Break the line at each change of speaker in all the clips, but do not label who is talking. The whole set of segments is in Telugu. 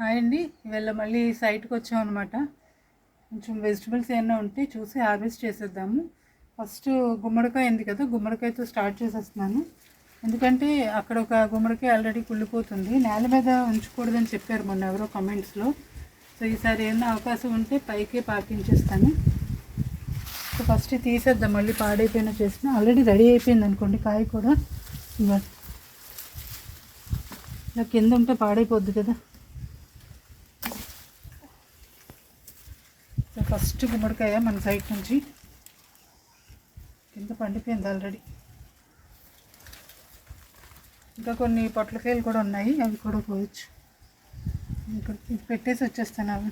హాయ్ అండి. ఇవాళ మళ్ళీ సైట్కి వచ్చాం అనమాట కొంచెం వెజిటబుల్స్ ఏమైనా ఉంటే చూసి హార్వెస్ట్ చేసేద్దాము. ఫస్ట్ గుమ్మడికాయ ఉంది కదా గుమ్మడికాయతో స్టార్ట్ చేసేస్తున్నాను. ఎందుకంటే అక్కడ ఒక గుమ్మడికాయ ఆల్రెడీ కుళ్ళిపోతుంది. నేల మీద ఉంచకూడదని చెప్పారు మొన్న ఎవరో కమెంట్స్లో సో ఈసారి ఏమైనా అవకాశం ఉంటే పైకే పాకించేస్తాను సో ఫస్ట్ తీసేద్దాం. మళ్ళీ పాడైపోయినా చేసిన. ఆల్రెడీ రెడీ అయిపోయింది అనుకోండి కాయ కూడా. ఇలా కింద ఉంటే పాడైపోద్ది కదా. ఫస్ట్ గుమ్మడికాయ మన సైడ్ నుంచి కింద పండిపోయింది ఆల్రెడీ. ఇంకా కొన్ని పొట్లకాయలు కూడా ఉన్నాయి అవి కూడా పోవచ్చు ఇక్కడ పెట్టేసి వచ్చేస్తాను అవి.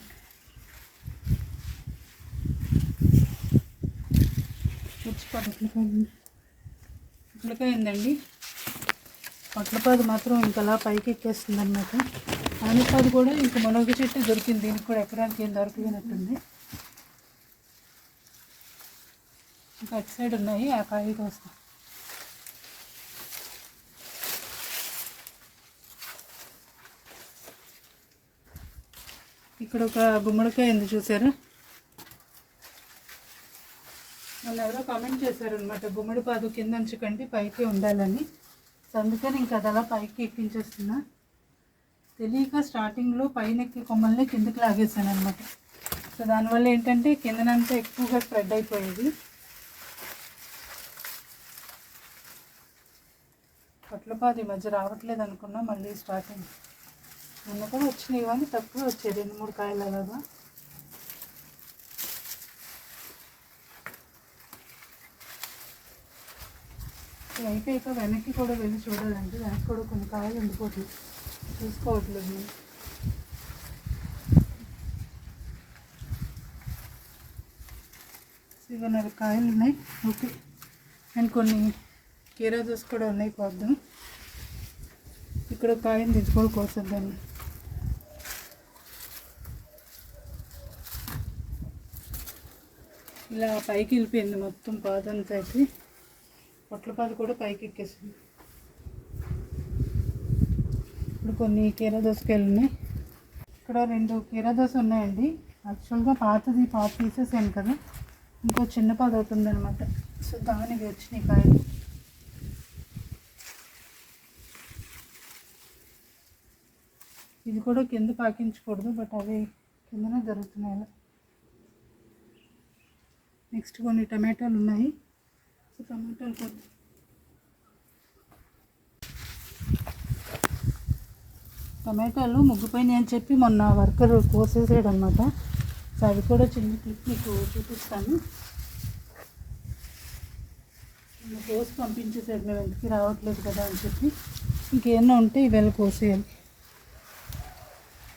వచ్చి పొట్లకాయ పొట్లకాయ పొట్లపాదు మాత్రం ఇంకా అలా పైకి ఎక్కేస్తుంది అనమాట ఆనపాదు కూడా ఇంకా మునగ చెట్టు దొరికింది దీనికి కూడా ఎకరానికి ఏం దొరకలేనట్టుంది ఇంకా అటు సైడ్ ఉన్నాయి ఆ కాయ కోసం ఇక్కడ ఒక గుమ్మడికాయ ఉంది చూసారా? వాళ్ళు ఎవరో కామెంట్ చేశారనమాట గుమ్మడి పాదు కింద ఉంచకండి పైకి ఉండాలని. సో అందుకని ఇంకా అది అలా పైకి ఎక్కించేస్తున్నా. తెలియక స్టార్టింగ్లో పైన ఎక్కి కొమ్మల్ని కిందకి లాగేసాను అనమాట సో దానివల్ల ఏంటంటే కిందనంతా ఎక్కువగా స్ప్రెడ్ అయిపోయేది. పొట్లపాది మధ్య రావట్లేదు అనుకున్నా మళ్ళీ స్టార్టింగ్ నిన్న కూడా వచ్చినాయి కానీ తక్కువ వచ్చాయి రెండు మూడు కాయలు అలాగా. అయిపోయాక వెనక్కి కూడా వెళ్ళి చూడాలంటే వెనక్కి కూడా కొన్ని కాయలు ఉండిపోతుంది చూసుకోవట్లేదు నేను. ఇవన్నర కాయలు ఉన్నాయి. ఓకే. అండ్ కొన్ని కీరా దోశ కూడా ఉన్నాయి పోద్దాం. ఇక్కడ ఒక కాయని తెచ్చుకోవడం కోసం దాన్ని ఇలా పైకి వెళ్ళిపోయింది మొత్తం పాదంతా అయితే. పొట్ల పాదు కూడా పైకి ఎక్కేసింది. ఇప్పుడు కొన్ని కీరా దోసకాయలు ఉన్నాయి. ఇక్కడ రెండు కీరదోస ఉన్నాయండి. యాక్చువల్గా పాతది పాత తీసేసాను కదా. ఇంకో చిన్న పాదు అవుతుంది అనమాట సో దానికి వచ్చినాయి కాయలు. ఇది కూడా కింద పాకించకూడదు బట్ అవి కిందనే జరుగుతున్నాయి. నెక్స్ట్ కొన్ని టమాటాలు ఉన్నాయి. సో టమాటాలు కూడా టమాటాలు ముగ్గిపోయినాయి అని చెప్పి మొన్న వర్కర్ కోసేసాడు అనమాట సో అవి కూడా చిన్న క్లిప్ మీకు చూపిస్తాను. కోసి పంపించేసాడు మేము ఎందుకు రావట్లేదు కదా అని చెప్పి. ఇంకేమన్నా ఉంటే ఇవాళ కోసేయాలి.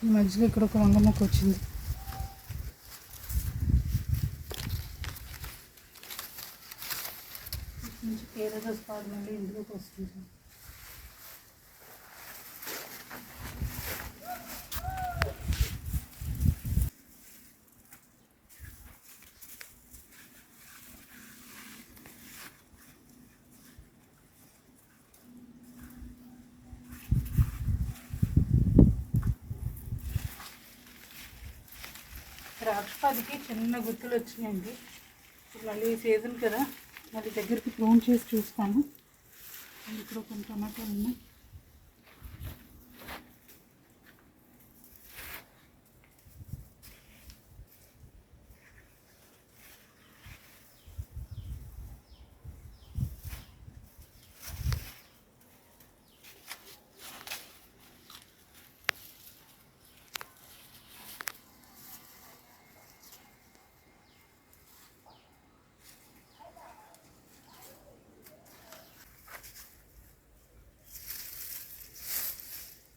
మధ్యలో ఇక్కడ ఒక వంగ మొక్క వచ్చింది. నుంచి కేరళ ఇందులోకి వస్తుంది పదికి చిన్న గుర్తులు వచ్చినాయండి. ఇప్పుడు మళ్ళీ సీజన్ కదా. మళ్ళీ దగ్గరికి ప్రూన్ చేసి చూస్తాను. ఇక్కడ కొన్ని టమాటాలు ఉన్నాయి.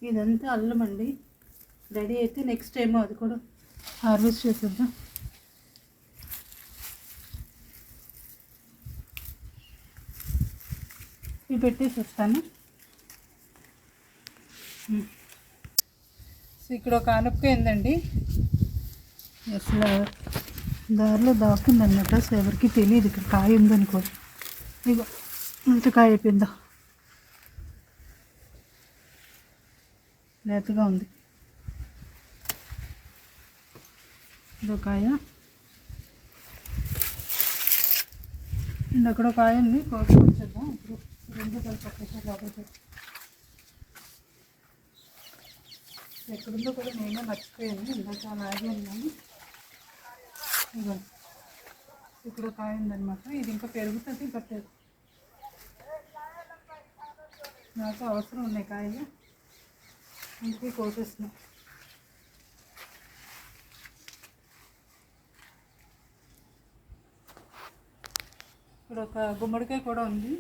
ఇదంతా అల్లం అండి. రెడీ అయితే నెక్స్ట్ టైం అది కూడా హార్వెస్ట్ చేసేద్దాం. ఇవి పెట్టేసి వస్తాను సో hmm. ఇక్కడ ఒక ఆనపకాయ ఉందండి. అసలు దారిలో దాక్కుందన్నమాట. సో ఎవరికి తెలియదు ఇక్కడ కాయ ఉందని కూడా ఇగో ఇంత కాయ అయిపోయిందా? లేతగా ఉంది. ఇదో కాయ అండ్ అక్కడ ఒక కాయ ఉంది కోసుకొచ్చేద్దాం ఇప్పుడు రెండు కలిపి ఒకేసారి లోపలికి ఎక్కడుందో కూడా నేనే మర్చిపోయాను. ఇందాక అలాగే ఉన్నాను ఇదో ఇక్కడ ఒక కాయ ఉందన్నమాట. ఇది ఇంకా పెరుగుతుంది ఇంకా నాకు అవసరం ఉన్నాయి కాయలు. అందుకే కోసేస్తున్నా. ఇక్కడ ఒక గుమ్మడికాయ కూడా ఉంది.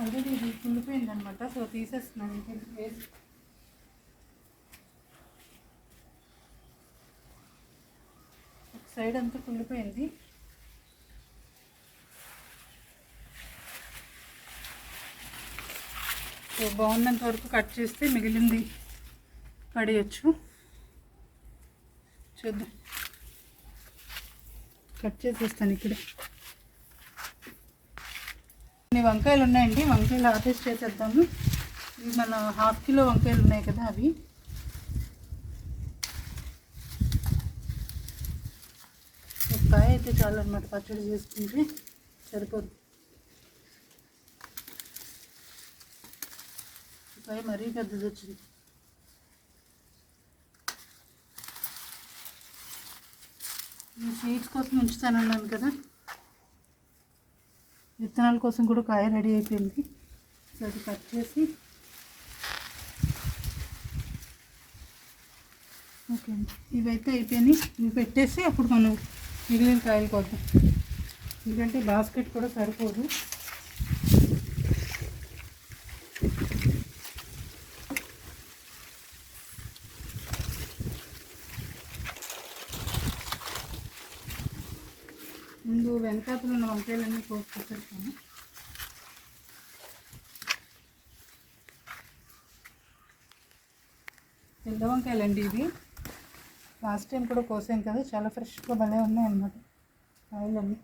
ఆల్రెడీ ఇది కుళ్ళిపోయింది అనమాట సో తీసేస్తున్నాను ఇంకా వేసి. ఒక సైడ్ అంతా కుళ్ళిపోయింది సో బాగున్నంత వరకు కట్ చేస్తే మిగిలింది పడేయచ్చు. చూద్దాం. కట్ చేసేస్తాను ఇక్కడ. కొన్ని వంకాయలు ఉన్నాయండి. వంకాయలు హార్వెస్ట్ చేసేద్దాము. ఇవి మన హాఫ్ కిలో వంకాయలు ఉన్నాయి కదా అవి. ఒక కాయ అయితే చాలన్నమాట పచ్చడి చేసుకుంటే సరిపోద్ది. పై మరీ పెద్దది వచ్చింది. ఈ సీడ్స్ కోసం ఉంచుతానన్నాను కదా. విత్తనాల కోసం కూడా కాయ రెడీ అయిపోయింది. సో అది కట్ చేసి ఓకే అండి. ఇవైతే అయిపోయినాయి. ఇవి పెట్టేసి అప్పుడు మనం మిగిలిన కాయలు కొద్దాం ఎందుకంటే బాస్కెట్ కూడా సరిపోదు ముందు వెనకాతలు ఉన్న వంకాయలన్నీ కోసి తెల్ల వంకాయలండి ఇవి. లాస్ట్ టైం కూడా కోసాం కదా చాలా ఫ్రెష్గా భలే ఉన్నాయి అన్నమాట కాయలన్నీ.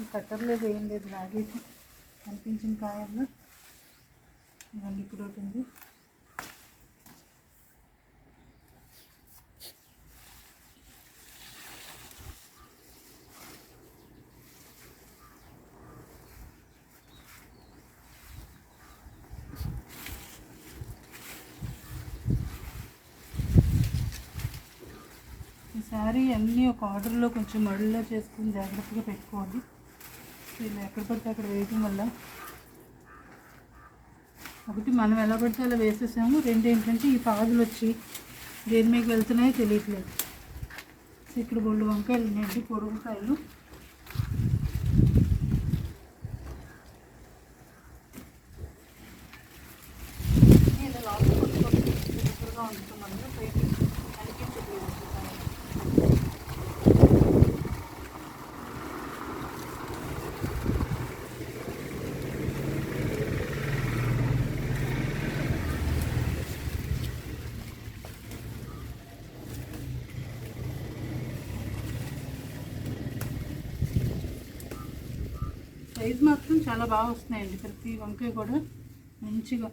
ఈ కట్టర్ లేదు ఏం లేదు రాగేసి కనిపించిన కాయల్లో. ఇవన్నీ ఇప్పుడు ఒకటి శారీ ఈసారి అన్నీ ఒక ఆర్డర్లో కొంచెం మడుల్లో చేసుకుని జాగ్రత్తగా పెట్టుకోవాలి. ఇలా ఎక్కడ పడితే అక్కడ వేయటం వల్ల. ఒకటి మనం ఎలా పడితే అలా వేసేసాము. రెండు ఏంటంటే ఈ పాదులు వచ్చి దేని మీకు వెళ్తున్నాయో తెలియట్లేదు. ఇక్కడ బొళ్ళు వంకాయలు ఉన్నాయండి పొడుగుకాయలు సైజ్ మాత్రం చాలా బాగా వస్తున్నాయండి. ప్రతి వంకాయ కూడా మంచిగా.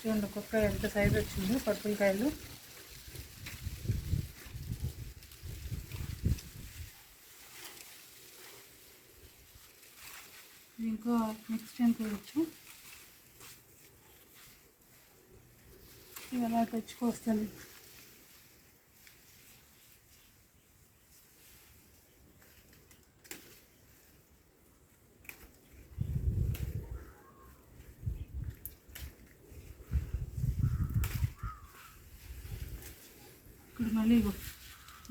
చూడండి ఒక్కొక్క ఎంత సైజ్ వచ్చిందో పర్పుల్ కాయలు. ఇంకా నెక్స్ట్ టైం చూడొచ్చు ఇలా తెచ్చుకొస్తాను. ఇక్కడ మళ్ళీ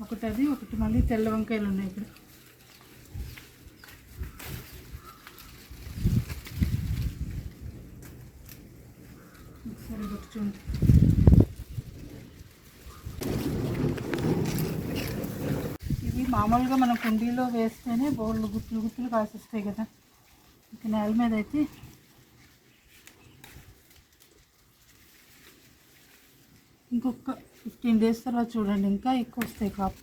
ఒకటి అది ఒకటి మళ్ళీ తెల్ల వంకాయలు ఉన్నాయి ఇక్కడ ఒకసారి ఒకటి చూడండి ఇవి మామూలుగా మనం కుండీలో వేస్తేనే బోళ్ళు గుత్తులు గుత్తులు కాసిస్తాయి కదా. ఇక నేల మీద అయితే ఇంకొక ఫిఫ్టీన్ డేస్ తర్వాత చూడండి ఇంకా ఎక్కువ వస్తాయి కాపు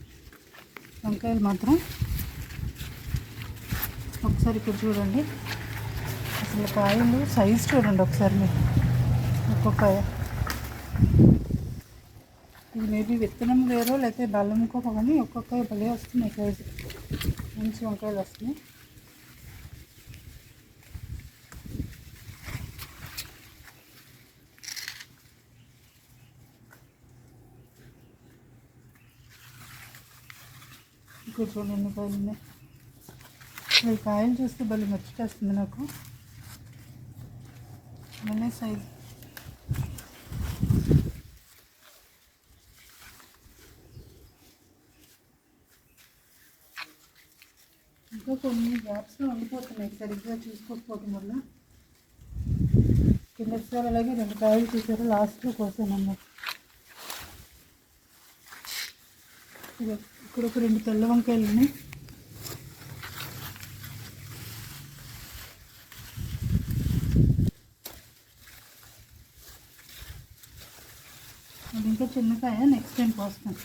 వంకాయలు మాత్రం ఒకసారి ఇక్కడ చూడండి. అసలు కాయలు సైజ్ చూడండి ఒకసారి మీరు. ఒక్కొక్క ఇది మేబీ విత్తనం వేరో లేకపోతే బెల్లం ఇంకొక కానీ ఒక్కొక్క భలే వస్తున్నాయి సైజు మంచి వంకాయలు వస్తున్నాయి. ఇక్కడ చూడండి ఎన్ని కాయలు ఉన్నాయి. ఈ కాయలు చూస్తే భలే మర్చిటేస్తుంది నాకు. భలే సైజు ఇంకా కొన్ని మొత్తం ఉండిపోతున్నాయి సరిగ్గా చూసుకోకపోవటం వల్ల. కిందసారి అలాగే రెండు కాయలు చూసారు లాస్ట్లో కోసాను అన్నమాట. ఇక్కడ ఒక రెండు తెల్ల వంకాయలు ఉన్నాయి. ఇంకా చిన్నకాయ నెక్స్ట్ టైం కోస్తాను.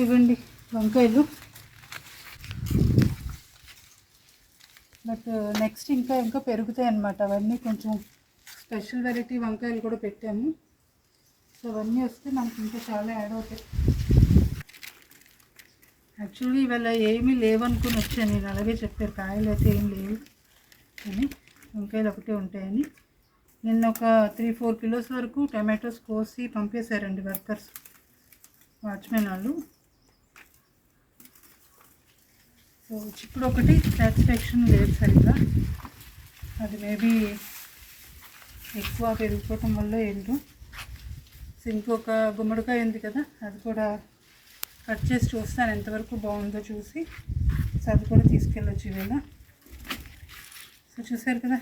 ఇవ్వండి వంకాయలు. బట్ నెక్స్ట్ ఇంకా ఇంకా పెరుగుతాయి అన్నమాట. అవన్నీ కొంచెం స్పెషల్ వెరైటీ వంకాయలు కూడా పెట్టాము. సో అవన్నీ వస్తే మనకి ఇంకా చాలా యాడ్ అవుతాయి. యాక్చువల్లీ ఇవాళ ఏమీ లేవనుకుని వచ్చాను. నేను అలాగే చెప్పారు. కాయలు అయితే ఏం లేవు. అని వంకాయలు ఒకటే ఉంటాయని. నిన్న ఒక త్రీ ఫోర్ కిలోస్ వరకు టమాటోస్ కోసి పంపేశారండి వర్కర్స్ వాచ్మెన్ వాళ్ళు. సో ఇప్పుడు ఒకటి సాటిస్ఫాక్షన్ లేదు సరిగ్గా. అది మేబీ ఎక్కువ పెరిగిపోవటం వల్ల ఏంటో. సో ఇంకొక గుమ్మడికాయ ఉంది కదా అది కూడా కట్ చేసి చూస్తాను ఎంతవరకు బాగుందో చూసి. సో అది కూడా తీసుకెళ్ళొచ్చు ఇవాళ సో చూసారు కదా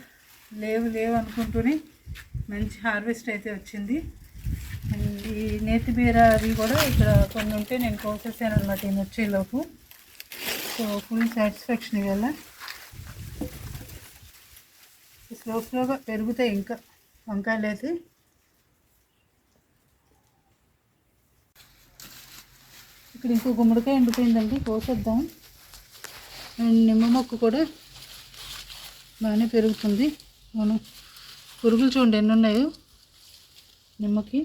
లేవు లేవు అనుకుంటూనే మంచి హార్వెస్ట్ అయితే వచ్చింది. అండ్ ఈ నేతి బీర కూడా ఇక్కడ కొన్ని ఉంటే నేను కోసేసాను అనమాట ఈ వచ్చేలోపు సో ఫుల్ సాటిస్ఫాక్షన్ ఇవాళ. స్లో స్లోగా పెరుగుతాయి ఇంకా వంకాయలు అయితే. ఇక్కడ ఇంకో గుమ్మడికాయ ఎండిపోయిందండి కోసేద్దాం. అండ్ నిమ్మ మొక్క కూడా బాగానే పెరుగుతుంది. మనం పురుగులు చూడండి ఎన్ని ఉన్నాయో. నిమ్మకి.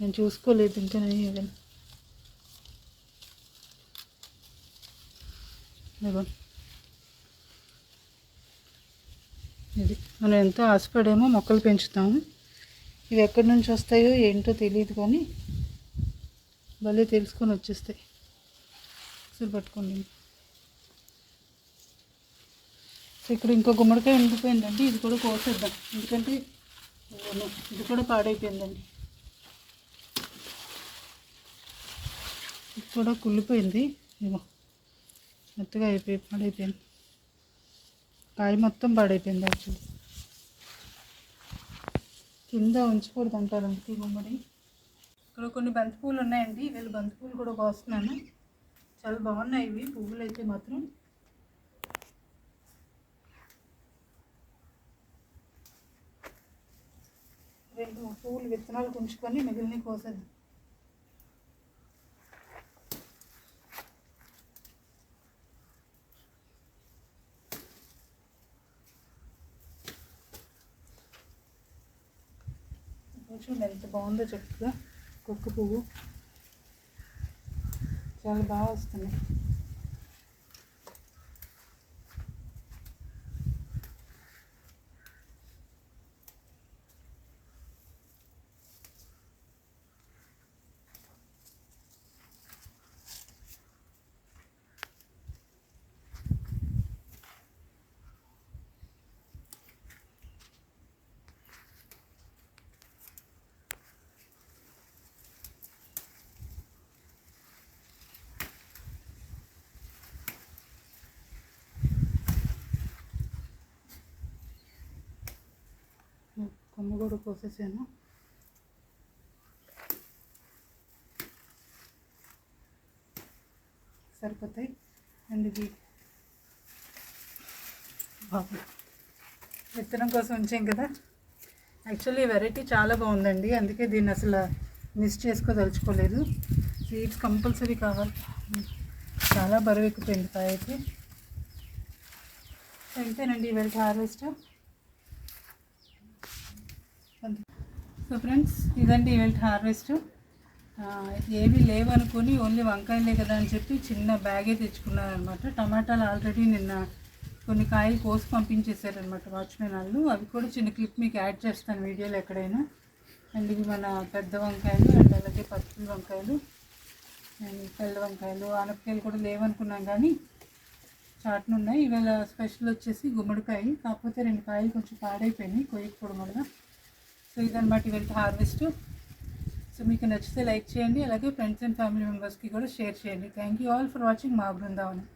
నేను చూసుకోలేదు ఇంకా నేను ఇదిగో. ఇది. మనం ఎంతో ఆశపడేమో మొక్కలు పెంచుతాము. ఇవి ఎక్కడి నుంచి వస్తాయో ఏంటో తెలియదు కానీ భలే తెలుసుకొని వచ్చేస్తాయి. అసలు పట్టుకోండి. సో ఇక్కడ ఇంకో గుమ్మడికాయ ఎండిపోయిందండి. ఇది కూడా కోసేద్దాం. ఎందుకంటే ఇది కూడా పాడైపోయిందండి. ఇది కూడా కుళ్ళిపోయింది. ఇదిగో. మెత్తగా అయిపోయి పాడైపోయింది. కాయ మొత్తం పాడైపోయింది యాక్చువల్లీ కింద ఉంచకూడదు అంటారు అందుకే గుమ్మడి. ఇక్కడ కొన్ని బంతి పూలు ఉన్నాయండి. వీళ్ళు బంతి పూలు కూడా కోస్తున్నాను. చాలా బాగున్నాయి ఇవి. పువ్వులు అయితే మాత్రం. రెండు పువ్వులు విత్తనాలు ఉంచుకొని మిగిలిన కోసేది చూడండి ఎంత బాగుందో చక్కగా కుక్క పువ్వు. చాలా బాగా వస్తున్నాయి. కొమ్ము కూడా కోసేసాను సరిపోతాయి. అండ్ ఇది బాబు. విత్తనం కోసం ఉంచాం కదా. యాక్చువల్లీ వెరైటీ చాలా బాగుందండి. అందుకే దీన్ని అసలు మిస్ చేసుకోదలుచుకోలేదు. సీడ్స్ కంపల్సరీ కావాలి. చాలా బరువు ఎక్కిపోయింది కాయ అయితే అంతేనండి ఇవాళ హార్వెస్ట్. సో ఫ్రెండ్స్ ఇదండి ఇవాళ హార్వెస్ట్. ఏవి లేవనుకొని ఓన్లీ వంకాయలే కదా అని చెప్పి చిన్న బ్యాగే తెచ్చుకున్నాను అనమాట టమాటాలు ఆల్రెడీ నిన్న కొన్ని కాయలు కోసి పంపించేశారనమాట వాచ్మెన్ వాళ్ళు. అవి కూడా చిన్న క్లిప్ మీకు యాడ్ చేస్తాను వీడియోలో ఎక్కడైనా. అండ్ ఇవి మన పెద్ద వంకాయలు అండ్ అలాగే పచ్చి వంకాయలు అండ్ తెల్ల వంకాయలు ఆనపకాయలు కూడా లేవనుకున్నాం కానీ చాట్ను ఉన్నాయి ఇవాళ స్పెషల్ వచ్చేసి గుమ్మడికాయ. కాకపోతే రెండు కాయలు కొంచెం పాడైపోయినాయి కొయ్యకపోవడం వల్ల. సో ఇదనమాట ఇవాళ హార్వెస్ట్ సో మీకు నచ్చితే లైక్ చేయండి అలాగే ఫ్రెండ్స్ అండ్ ఫ్యామిలీ మెంబర్స్కి కూడా షేర్ చేయండి. Thank you all for watching మా బృందావనం.